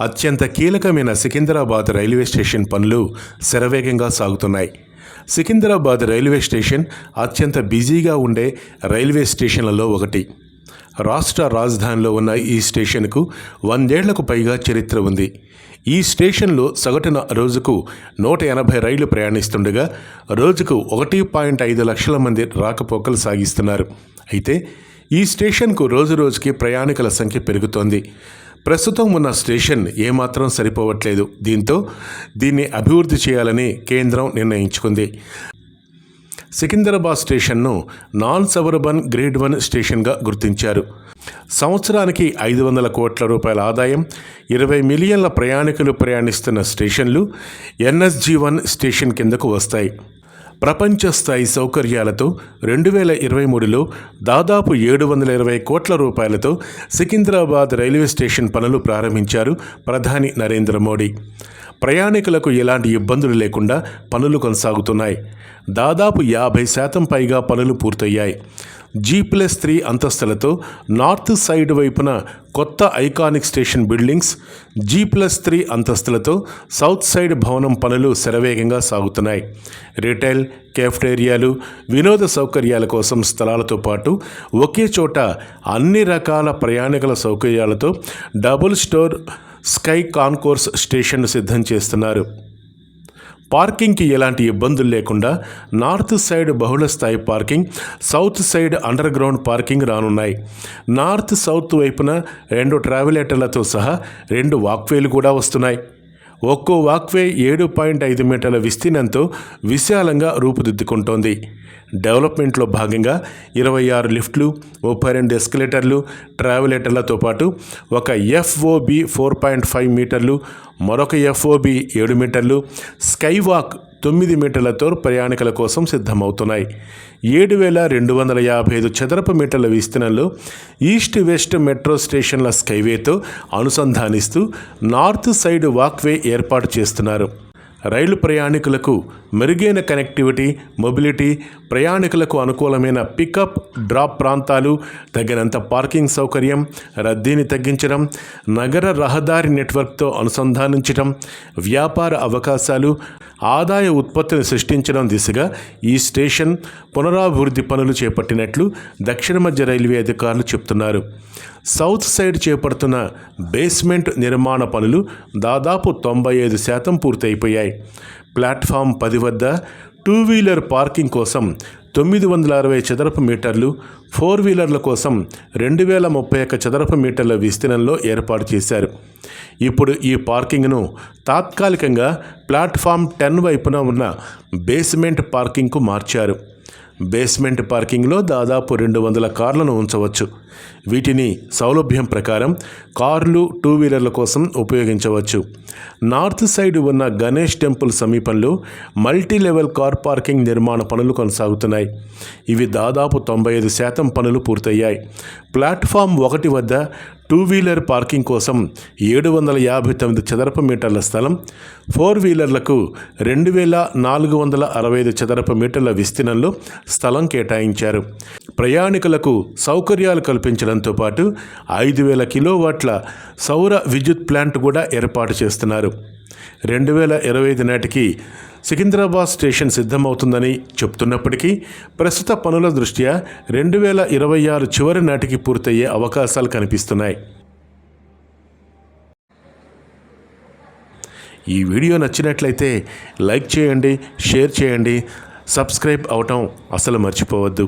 అత్యంత కీలకమైన Secunderabad railway station పనులు శరవేగంగా సాగుతున్నాయి. సికింద్రాబాద్ రైల్వే స్టేషన్ అత్యంత బిజీగా ఉండే రైల్వే స్టేషన్లలో ఒకటి. రాష్ట్ర రాజధానిలో ఉన్న ఈ స్టేషన్కు వందేళ్ళకు పైగా చరిత్ర ఉంది. ఈ స్టేషన్లో సగటున రోజుకు నూట ఎనభై రైళ్ళు ప్రయాణిస్తుండగా రోజుకు ఒకటి పాయింట్ ఐదు లక్షల మంది రాకపోకలు సాగిస్తున్నారు. అయితే ఈ స్టేషన్కు రోజు రోజుకి ప్రయాణికుల సంఖ్య పెరుగుతోంది. ప్రస్తుతం ఉన్న స్టేషన్ ఏమాత్రం సరిపోవట్లేదు. దీంతో దీన్ని అభివృద్ధి చేయాలని కేంద్రం నిర్ణయించుకుంది. సికింద్రాబాద్ స్టేషన్ను నాన్ సబర్బన్ గ్రేడ్ వన్ స్టేషన్గా గుర్తించారు. సంవత్సరానికి ఐదు వందల కోట్ల రూపాయల ఆదాయం ఇరవై మిలియన్ల ప్రయాణికులు ప్రయాణిస్తున్న స్టేషన్లు ఎన్ఎస్జీ వన్ స్టేషన్ కిందకు వస్తాయి. ప్రపంచ స్థాయి సౌకర్యాలతో రెండు వేల ఇరవై మూడులో దాదాపు ఏడు వందల ఇరవై కోట్ల రూపాయలతో సికింద్రాబాద్ రైల్వే స్టేషన్ పనులు ప్రారంభించారు ప్రధాని నరేంద్ర మోడీ. ప్రయాణికులకు ఎలాంటి ఇబ్బందులు లేకుండా పనులు కొనసాగుతున్నాయి. దాదాపు యాభై శాతం పైగా పనులు పూర్తయ్యాయి. జీ ప్లస్ త్రీ అంతస్తులతో నార్త్ సైడ్ వైపున కొత్త iconic station buildings G plus three అంతస్తులతో south side భవనం పనులు శరవేగంగా సాగుతున్నాయి. రిటైల్ కేఫ్టేరియాలు వినోద సౌకర్యాల కోసం స్థలాలతో పాటు ఒకే చోట అన్ని రకాల ప్రయాణికుల సౌకర్యాలతో డబుల్ స్టోర్ స్కై కాన్కోర్స్ స్టేషన్ను సిద్ధం చేస్తున్నారు. పార్కింగ్కి ఎలాంటి ఇబ్బందులు లేకుండా నార్త్ సైడ్ బహుళ స్థాయి parking south side underground parking రానున్నాయి. నార్త్ సౌత్ వైపున రెండు ట్రావెలేటర్లతో సహా రెండు వాక్వేలు కూడా వస్తున్నాయి. ఒక్కో వాక్వే ఏడు పాయింట్ ఐదు మీటర్ల విస్తీర్ణంతో విశాలంగా రూపుదిద్దుకుంటోంది. డెవలప్మెంట్లో భాగంగా ఇరవై ఆరు లిఫ్ట్లు ముప్పై రెండు ఎస్కలేటర్లు ట్రావెలేటర్లతో పాటు ఒక ఎఫ్ఓబి ఫోర్ పాయింట్ ఫైవ్ మీటర్లు మరొక ఎఫ్ఓబి ఏడు మీటర్లు స్కైవాక్ తొమ్మిది మీటర్లతో ప్రయాణికుల కోసం సిద్ధమవుతున్నాయి. ఏడు వేల రెండు వందల యాభై ఐదు చదరపు మీటర్ల విస్తీర్ణంలో ఈస్ట్ వెస్ట్ మెట్రో స్టేషన్ల స్కైవేతో అనుసంధానిస్తూ నార్త్ సైడ్ వాక్వే ఏర్పాటు చేస్తున్నారు. రైలు ప్రయాణికులకు మెరుగైన కనెక్టివిటీ మొబిలిటీ ప్రయాణికులకు అనుకూలమైన పికప్ డ్రాప్ ప్రాంతాలు తగినంత పార్కింగ్ సౌకర్యం రద్దీని తగ్గించడం నగర రహదారి నెట్వర్క్తో అనుసంధానించడం వ్యాపార అవకాశాలు ఆదాయ ఉత్పత్తిని సృష్టించడం దిశగా ఈ స్టేషన్ పునరాభివృద్ధి పనులు చేపట్టినట్లు దక్షిణ మధ్య రైల్వే అధికారులు చెప్తున్నారు. సౌత్ సైడ్ చేపడుతున్న బేస్మెంట్ నిర్మాణ పనులు దాదాపు తొంభై ఐదు శాతం పూర్తయిపోయాయి. ప్లాట్ఫామ్ పది వద్ద టూ వీలర్ పార్కింగ్ కోసం తొమ్మిది వందల అరవై చదరపు మీటర్లు ఫోర్ వీలర్ల కోసం రెండు వేల ముప్పై ఒక్క చదరపు మీటర్ల విస్తీర్ణంలో ఏర్పాటు చేశారు. ఇప్పుడు ఈ పార్కింగ్ను తాత్కాలికంగా ప్లాట్ఫామ్ టెన్ వైపున ఉన్న బేస్మెంట్ పార్కింగ్కు మార్చారు. బేస్మెంట్ పార్కింగ్లో దాదాపు రెండు వందల కార్లను ఉంచవచ్చు. వీటిని సౌలభ్యం ప్రకారం కార్లు టూ వీలర్ల కోసం ఉపయోగించవచ్చు. నార్త్ సైడ్ ఉన్న గణేష్ టెంపుల్ సమీపంలో మల్టీ లెవెల్ కార్ పార్కింగ్ నిర్మాణ పనులు కొనసాగుతున్నాయి. ఇవి దాదాపు తొంభై ఐదు శాతం పనులు పూర్తయ్యాయి. ప్లాట్ఫామ్ ఒకటి వద్ద టూ వీలర్ పార్కింగ్ కోసం ఏడు వందల యాభై తొమ్మిది చదరపు మీటర్ల స్థలం ఫోర్ వీలర్లకు రెండు వేల నాలుగు వందల అరవై ఐదు చదరపు మీటర్ల విస్తీర్ణంలో స్థలం కేటాయించారు. ప్రయాణికులకు సౌకర్యాలు కల్పించడంతో పాటు ఐదు వేల కిలోవాట్ల సౌర విద్యుత్ ప్లాంట్ కూడా ఏర్పాటు చేస్తున్నారు. రెండు వేల ఇరవై ఐదు నాటికి సికింద్రాబాద్ స్టేషన్ సిద్ధమవుతుందని చెప్తున్నప్పటికీ ప్రస్తుత పనుల దృష్ట్యా రెండు వేల ఇరవై ఆరు చివరి నాటికి పూర్తయ్యే అవకాశాలు కనిపిస్తున్నాయి. ఈ వీడియో నచ్చినట్లయితే లైక్ చేయండి షేర్ చేయండి సబ్స్క్రైబ్ అవటం అసలు మర్చిపోవద్దు.